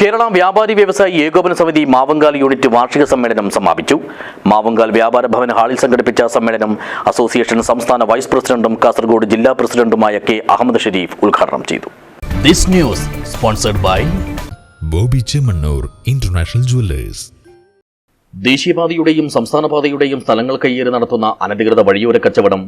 കേരള വ്യാപാരി വ്യവസായി ഏകോപന സമിതി മാവങ്കാൽ യൂണിറ്റ് വാർഷിക സമ്മേളനം സമാപിച്ചു. മാവങ്കാൽ വ്യാപാര ഭവൻ ഹാളിൽ സംഘടിപ്പിച്ച സമ്മേളനം അസോസിയേഷൻ സംസ്ഥാന വൈസ് പ്രസിഡന്റും കാസർഗോഡ് ജില്ലാ പ്രസിഡന്റുമായ കെ അഹമ്മദ് ഷെരീഫ് ഉദ്ഘാടനം ചെയ്തു. This news sponsored by Bobby Chemmanur international jewellers. ദേശീയപാതയുടെയും സംസ്ഥാനപാതയുടെയും സ്ഥലങ്ങൾ കയ്യേറി നടത്തുന്ന അനധികൃത വഴിയോര കച്ചവടം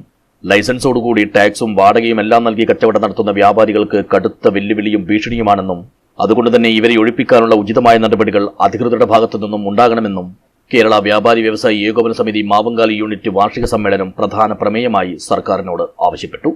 ലൈസൻസോടുകൂടി ടാക്സും വാടകയും എല്ലാം നൽകി കച്ചവടം നടത്തുന്ന വ്യാപാരികൾക്ക് കടുത്ത വെല്ലുവിളിയും ഭീഷണിയുമാണെന്നും അതുകൊണ്ട് തന്നെ ഇവരെ ഒഴിപ്പിക്കാനുള്ള ഉചിതമായ നടപടികൾ അധികൃതരുടെ ഭാഗത്തു നിന്നും ഉണ്ടാകണമെന്നും കേരള വ്യാപാരി വ്യവസായി ഏകോപന സമിതി മാവങ്കാലി യൂണിറ്റ് വാർഷിക സമ്മേളനം പ്രധാന പ്രമേയമായി സർക്കാരിനോട് ആവശ്യപ്പെട്ടു.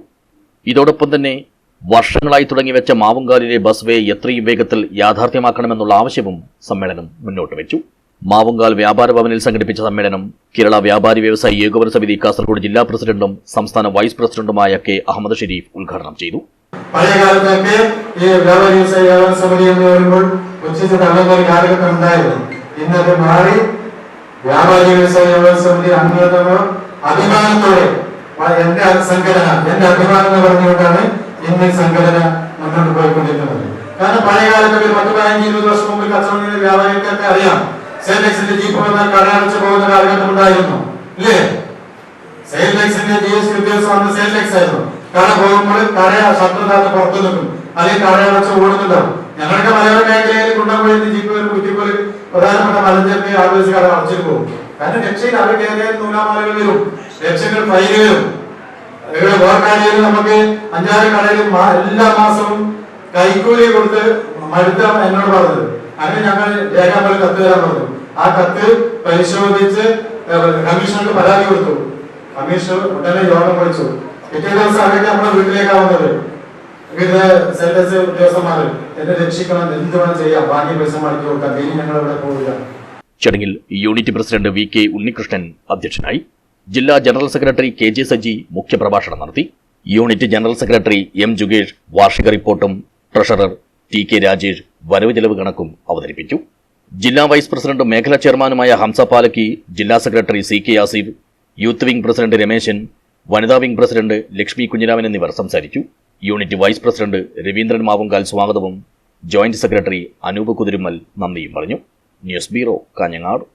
ഇതോടൊപ്പം തന്നെ വർഷങ്ങളായി തുടങ്ങിവെച്ച മാവുങ്കാലിലെ ബസ് വേ എത്രയും വേഗത്തിൽ യാഥാർത്ഥ്യമാക്കണമെന്നുള്ള ആവശ്യവും സമ്മേളനം മുന്നോട്ട് വെച്ചു. മാവുങ്കാൽ വ്യാപാര ഭവനിൽ സംഘടിപ്പിച്ച സമ്മേളനം കേരള വ്യാപാരി വ്യവസായി ഏകോപന സമിതി കാസർഗോഡ് ജില്ലാ പ്രസിഡന്റും സംസ്ഥാന വൈസ് പ്രസിഡന്റുമായ കെ അഹമ്മദ് ഷെരീഫ് ഉദ്ഘാടനം ചെയ്തു. പഴയ കാലത്തൊക്കെ ഈ വ്യാപാരി വ്യവസായ വ്യാപാര സമിതി എന്ന് പറയുമ്പോൾ ഉച്ചത്തിൽ തള്ളുന്ന കാലഘട്ടം ഉണ്ടായിരുന്നു. ഇന്നത് മാറി വ്യാപാരി വ്യവസായ വ്യാപാര സമിതി അംഗീകൃതമോ അഭിമാനത്തോടെ എന്റെ സംഘടന എന്റെ അഭിമാനം എന്ന് പറഞ്ഞുകൊണ്ടാണ് ഇന്ന് സംഘടന മുന്നോട്ട് പോയിക്കൊണ്ടിരിക്കുന്നത്. കാരണം പഴയ കാലത്തൊക്കെ പത്ത് പതിനഞ്ച് ഇരുപത് വർഷം മുമ്പ് കച്ചവടം വ്യാപാരികൾക്കൊക്കെ അറിയാം. സെയിൽസിന്റെ ജീപ്പ് വന്നാൽ കടയടച്ച് പോകുന്ന കാലഘട്ടം ഉണ്ടായിരുന്നു. ഇല്ലേ? സെയിൽ ടാക്സിന്റെ ജി എസ് ടി ഉദ്യോഗസ്ഥർ വന്ന് ആയിരുന്നു. കട പോകുമ്പോൾ കട ശത്രുതാത്ത പുറത്തു നിൽക്കും അല്ലെങ്കിൽ കട അടച്ച് ഓടുന്നുണ്ടാവും ഞങ്ങളുടെ മലയോര മേഖലയിൽ കുണ്ടംകുഴി ജീപ്പുകൾ കുറ്റിപ്പോൽ പ്രധാനപ്പെട്ട മലഞ്ചേർന്ന് ആദിവാസി അടച്ചിട്ട് പോകും. കാരണം രക്ഷയിൽ അവരുടെ ഏതായാലും നൂലാമാലകൾ വരും രക്ഷകൾ ഫൈൻ വരും. നമുക്ക് അഞ്ചാറ് കടയിൽ മാ- എല്ലാ മാസവും കൈക്കൂലി കൊടുത്ത് മടുത്ത എന്നോട് പറഞ്ഞത്. അങ്ങനെ ഞങ്ങൾ രേഖാമൂലം കത്ത് തരാൻ പറഞ്ഞു. ആ കത്ത് പരിശോധിച്ച് കമ്മീഷണർക്ക് പരാതി കൊടുത്തു. കമ്മീഷണർ ഉടനെ യോഗം വിളിച്ചു. പിറ്റേ ദിവസം അവർക്ക് നമ്മുടെ വീട്ടിലേക്കാവുന്നത് വിവിധ സെൽസ് ഉദ്യോഗസ്ഥന്മാര് എന്നെ രക്ഷിക്കണം എന്ത് ചെയ്യാം. ബാക്കി പൈസ മടക്കി കൊടുക്കാം. ഇനി ഞങ്ങൾ ഇവിടെ ചടങ്ങിൽ unit president V K Unnikrishnan അധ്യക്ഷനായി ജില്ലാ general secretary K J Saji മുഖ്യപ്രഭാഷണം നടത്തി. യൂണിറ്റ് ജനറൽ സെക്രട്ടറി എം ജുഗേഷ് വാർഷിക റിപ്പോർട്ടും ട്രഷറർ ടി കെ രാജേഷ് വരവ് ചെലവ് കണക്കും അവതരിപ്പിച്ചു. ജില്ലാ വൈസ് പ്രസിഡന്റും മേഖലാ ചെയർമാനുമായ ഹംസ പാലക്കി ജില്ലാ secretary C K Asif youth wing president Rameshan വനിതാ വിംഗ് പ്രസിഡന്റ് ലക്ഷ്മി കുഞ്ഞിരാമൻ എന്നിവർ സംസാരിച്ചു. Unit vice president Raveendran Mavungal സ്വാഗതവും ജോയിന്റ് സെക്രട്ടറി അനൂപ് കുതിരുമൽ നന്ദിയും പറഞ്ഞു. News bureau Kanhangad.